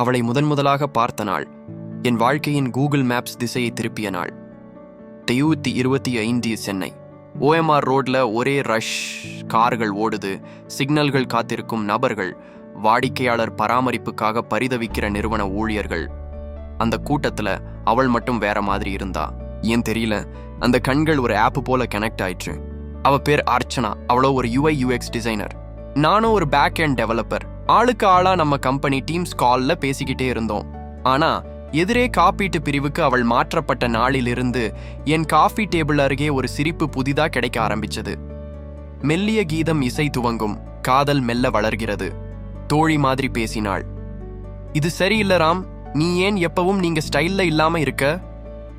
அவளை முதன் முதலாக பார்த்த நாள். என் வாழ்க்கையின் கூகுள் மேப்ஸ் திசையை திருப்பிய நாள். தெய்வத்தி இருபத்தி ஐந்து சென்னை. ஓஎம்ஆர் ரோட்ல ஒரே ரஷ். கார்கள் ஓடுது. சிக்னல்கள் காத்திருக்கும் நபர்கள். வாடிக்கையாளர் பராமரிப்புக்காக பரிதவிக்கிற நிறுவன ஊழியர்கள். அந்த கூட்டத்தில் அவள் மட்டும் வேற மாதிரி இருந்தா. ஏன் தெரியல? அந்த கண்கள் ஒரு ஆப் போல கனெக்ட் ஆயிடுச்சு அவ பேர் அர்ச்சனா. அவளோ ஒரு யூஐ யூஎக்ஸ் டிசைனர் நானும் ஒரு பேக் அண்ட் டெவலப்பர் ஆளுக்கு ஆளா நம்ம கம்பெனி டீம்ஸ் கால்ல பேசிக்கிட்டே இருந்தோம். ஆனா எதிரே காப்பீட்டு பிரிவுக்கு அவள் மாற்றப்பட்ட நாளிலிருந்து என் காஃபி டேபிள் அருகே ஒரு சிரிப்பு புதிதா கிடைக்க ஆரம்பிச்சது. மெல்லிய கீதம் இசை துவங்கும் காதல் மெல்ல வளர்கிறது. தோழி மாதிரி பேசினாள். இது சரியில்ல ராம் நீ ஏன் எப்பவும் நீங்க ஸ்டைல்ல இல்லாம இருக்க?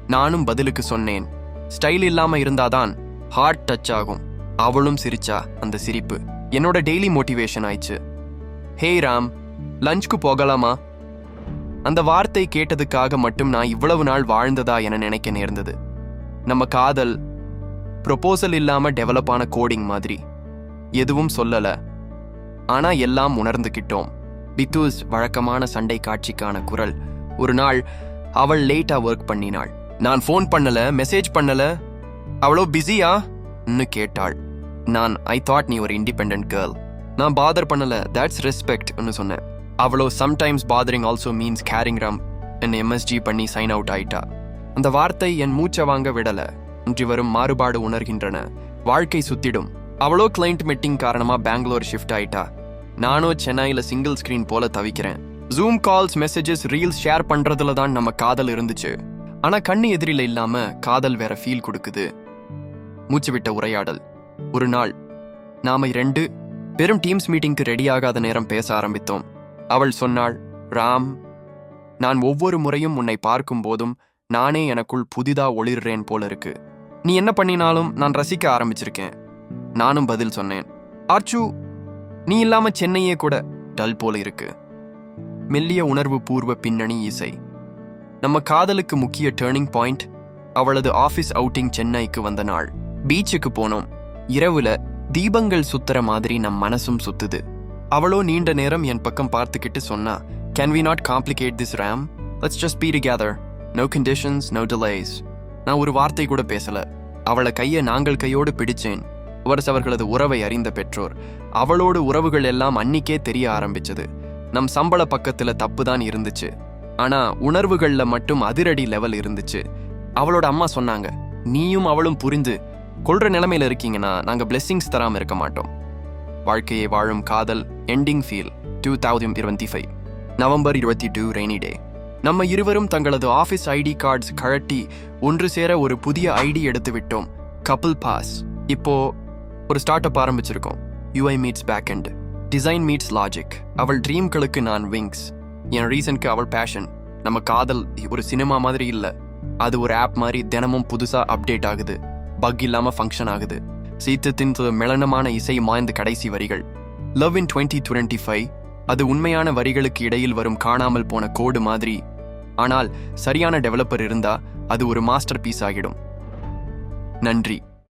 நானும் பதிலுக்கு சொன்னேன். ஸ்டைல் இல்லாம இருந்தாதான் ஹார்ட் டச் ஆகும். அவளும் சிரிச்சா அந்த சிரிப்பு. என்னோட டெய்லி மோட்டிவேஷன் ஆயிடுச்சு. ஹே ராம் லஞ்ச்க்கு போகலாமா? அந்த வார்த்தை கேட்டதுக்காக மட்டும் நான் இவ்வளவு நாள் வாழ்ந்ததா என நினைக்க நேர்ந்தது. நம்ம காதல் ப்ரொபோசல் இல்லாம டெவலப் ஆன கோடிங் மாதிரி. எதுவும் சொல்லல. ஆனா எல்லாம் உணர்ந்துகிட்டோம். பித்தூஸ் வழக்கமான சண்டை காட்சிக்கான குரல். ஒரு நாள் அவள் லேட்டா ஒர்க் பண்ணினாள். நான் ஃபோன் பண்ணல மெசேஜ் பண்ணல. அவ்வளோ பிஸியா கேட்டாள். நான் ஐ தாட் நீ ஒரு இண்டிபெண்ட் கேர்ள் நான் பாதர் பண்ணல. தட்ஸ் ரெஸ்பெக்ட் சொன்னேன். அவ்வளோ sometimes bothering also means caring ரம் என் எம்எஸ்ஜி பண்ணி சைன் அவுட் ஆயிட்டா. அந்த வார்த்தை என் மூச்சை வாங்க விடலை. இன்று வரும் மாறுபாடு உணர்கின்றன. வாழ்க்கை சுத்திடும். அவளோ கிளைண்ட் மீட்டிங் காரணமா பெங்களூர் ஷிஃப்ட் ஆயிட்டா. நானும் சென்னையில் சிங்கிள் ஸ்கிரீன் போல தவிக்கிறேன். Zoom calls messages reels share பண்றதுல தான் நம்ம காதல் இருந்துச்சு. ஆனா கண்ணு எதிரில இல்லாம காதல் வேற ஃபீல் கொடுக்குது. மூச்சு விட்ட உரையாடல். ஒரு நாள் நாம ரெண்டு பெரும் டீம்ஸ் மீட்டிங்க்கு ரெடியாகாத நேரம் பேச ஆரம்பித்தோம். அவள் சொன்னாள் ராம் நான் ஒவ்வொரு முறையும் உன்னை பார்க்கும் போதும் நானே எனக்குள் புதிதா ஒளிர்றேன் போல இருக்கு. நீ என்ன பண்ணினாலும் நான் ரசிக்க ஆரம்பிச்சிருக்கேன். நானும் பதில் சொன்னேன். ஆர்ச்சு நீ இல்லாம சென்னையே கூட டல் போல இருக்கு. மெல்லிய உணர்வு பூர்வ பின்னணி இசை. நம்ம காதலுக்கு முக்கிய டேர்னிங் பாயிண்ட் அவளது ஆஃபீஸ் அவுட்டிங் சென்னைக்கு வந்த நாள். பீச்சுக்கு போனோம். இரவுல தீபங்கள் சுத்துற மாதிரி நம் மனசும் சுத்துது. அவளோ நீண்ட நேரம் என் பக்கம் பார்த்துக்கிட்டு சொன்னா can we not complicate this Ram let's just be together no conditions no delays நான் ஒரு வார்த்தை கூட பேசல. அவளை கையை நாங்கள் கையோடு பிடிச்சேன். வருஷ அவர்களது உறவை அறிந்த பெற்றோர். அவளோடு உறவுகள் எல்லாம் அன்னிக்கே தெரிய ஆரம்பிச்சது. நம் சம்பள பக்கத்துல தப்பு தான் இருந்துச்சு. ஆனா உணர்வுகள்ல மட்டும் அதிரடி லெவல் இருந்துச்சு. அவளோட அம்மா சொன்னாங்க நீயும் அவளும் புரிந்து கொள்கிற நிலைமையில இருக்கீங்கன்னா நாங்கள் பிளெஸ்ஸிங்ஸ் தராமல் இருக்க மாட்டோம். வாழ்க்கையை வாழும் காதல் எண்டிங் ஃபீல் டூ தௌசண்ட் இருபத்தி ஃபைவ் நவம்பர் இருபத்தி டூ ரெய்னி டே நம்ம இருவரும் தங்களது ஆஃபீஸ் ஐடி கார்ட்ஸ் கழட்டி ஒன்று சேர ஒரு புதிய ஐடி எடுத்து விட்டோம். கப்பிள் பாஸ் இப்போ ஒரு ஸ்டார்ட் அப் ஆரம்பிச்சிருக்கோம். UI meets back and design meets logic அவள் ட்ரீம்களுக்கு நான் விங்ஸ் என் ரீசனுக்கு அவள் பேஷன் நம்ம காதல் ஒரு சினிமா மாதிரி இல்லை. அது ஒரு ஆப் மாதிரி தினமும் புதுசாக அப்டேட் ஆகுது. பக் இல்லாம ஃபங்க்ஷன் ஆகுது. சீத்தத்தின் து- மெளனமான இசை மாய்ந்த கடைசி வரிகள். Love in twenty twenty five அது உண்மையான வரிகளுக்கு இடையில் வரும் காணாமல் போன கோடு மாதிரி. ஆனால் சரியான டெவலப்பர் இருந்தா அது ஒரு மாஸ்டர் பீஸ் ஆகிடும். நன்றி.